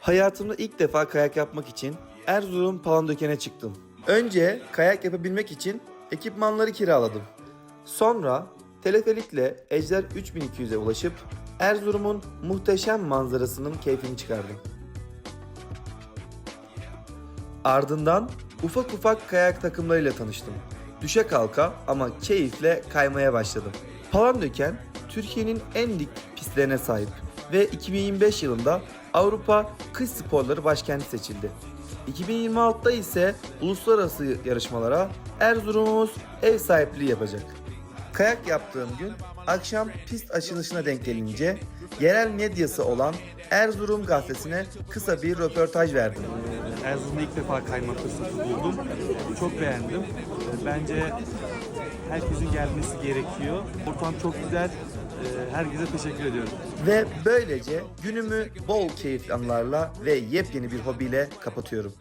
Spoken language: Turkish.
Hayatımda ilk defa kayak yapmak için Erzurum Palandöken'e çıktım. Önce kayak yapabilmek için ekipmanları kiraladım. Sonra teleferikle Ejder 3200'e ulaşıp Erzurum'un muhteşem manzarasının keyfini çıkardım. Ardından ufak ufak kayak takımlarıyla tanıştım. Düşe kalka ama keyifle kaymaya başladım. Palandöken Türkiye'nin en dik pistlerine sahip ve 2025 yılında Avrupa Kış Sporları Başkenti seçildi. 2026'da ise uluslararası yarışmalara Erzurum'umuz ev sahipliği yapacak. Kayak yaptığım gün akşam pist açılışına denk gelince yerel medyası olan Erzurum gazetesine kısa bir röportaj verdim. Erzurum'da ilk defa kayma fırsatı buldum. Çok beğendim. Bence herkesin gelmesi gerekiyor. Ortam çok güzel. Ee, Herkese teşekkür ediyorum. Ve böylece günümü bol keyifli anılarla ve yepyeni bir hobiyle kapatıyorum.